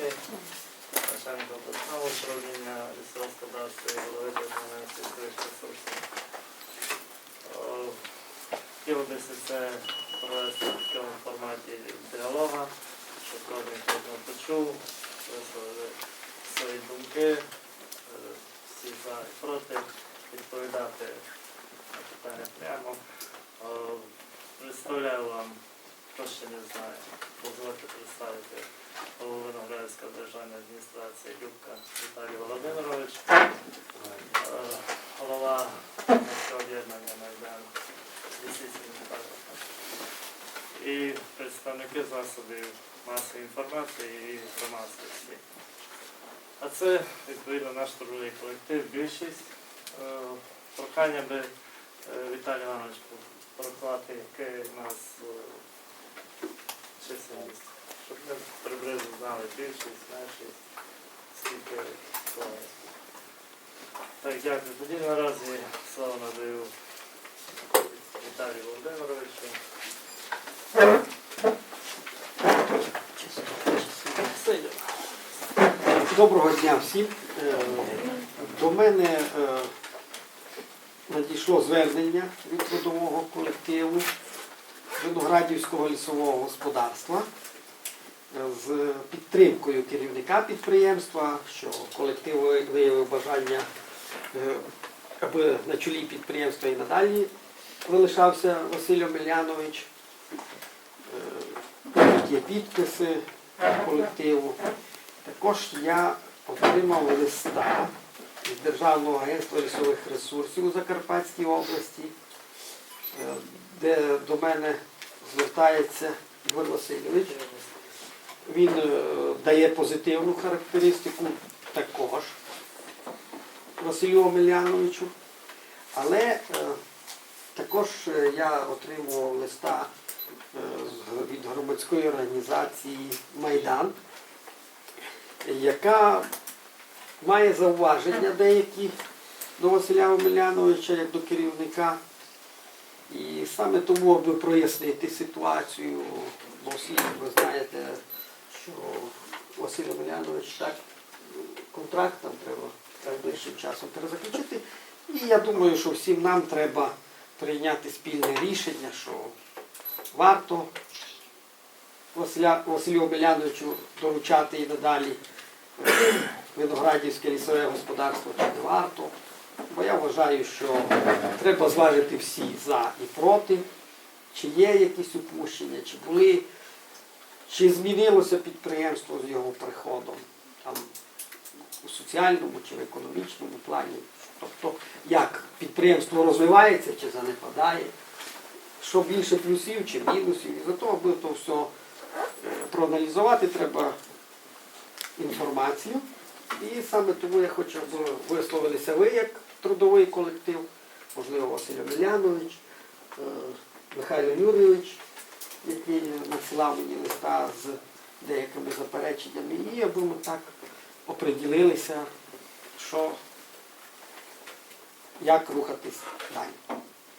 Романський, начальник обласного управління господарства і голови державної сільської ресурсів. Хотів би це провести в такому форматі діалога, щоб кожен кожного почув, висловили свої думки, е, всі за і проти, відповідати на питання прямо. Е, Представляю вам, хто не знає, дозвольте представити голову Виноградської державної адміністрації Любка Віталій Володимирович, е, голова об'єднання Майдан і представники засобів масової інформації і громадськості. А це відповідно наш трудовий колектив, більшість. Е, Прохання би е, Віталій Іванович порахувати, яке нас чисельність, щоб ми приблизно знали більшість, меншість, скільки слово. Так, дякую. Тоді наразі слово надаю Віталію Володимировичу. Доброго дня всім. Е, До мене е, надійшло звернення від трудового колективу Виноградівського лісового господарства з підтримкою керівника підприємства, що колектив виявив бажання, е, аби на чолі підприємства і надалі залишався Василь Омелянович. Е, Тут є підписи колективу. Також я отримав листа від Державного агентства лісових ресурсів у Закарпатській області, е, де до мене звертається Ігор Васильович. Він е, дає позитивну характеристику також Василю Омеляновичу. Але е, також е, я отримував листа від громадської організації Майдан яка має зауваження деякі до Василя Омеляновича як до керівника. І саме тому, аби прояснити ситуацію, бо всі ви знаєте, що Василь Омелянович так контракт треба найближчим часом перезаключити. І я думаю, що всім нам треба прийняти спільне рішення, що варто Василю Омеляновичу доручати і надалі виноградівське лісове господарство чи не варто. Бо я вважаю, що треба зважити всі за і проти, чи є якісь упущення, чи були, чи змінилося підприємство з його приходом там, у соціальному чи в економічному плані. Тобто, як підприємство розвивається чи занепадає, що більше плюсів чи мінусів. І за того, аби то все е, проаналізувати, треба інформацію. І саме тому я хочу, аби висловилися ви як трудовий колектив, можливо, Василь Омелянович, е, Михайло Юрійович, який надсилав мені листа з деякими запереченнями, і аби ми так оприділилися, що як рухатись далі.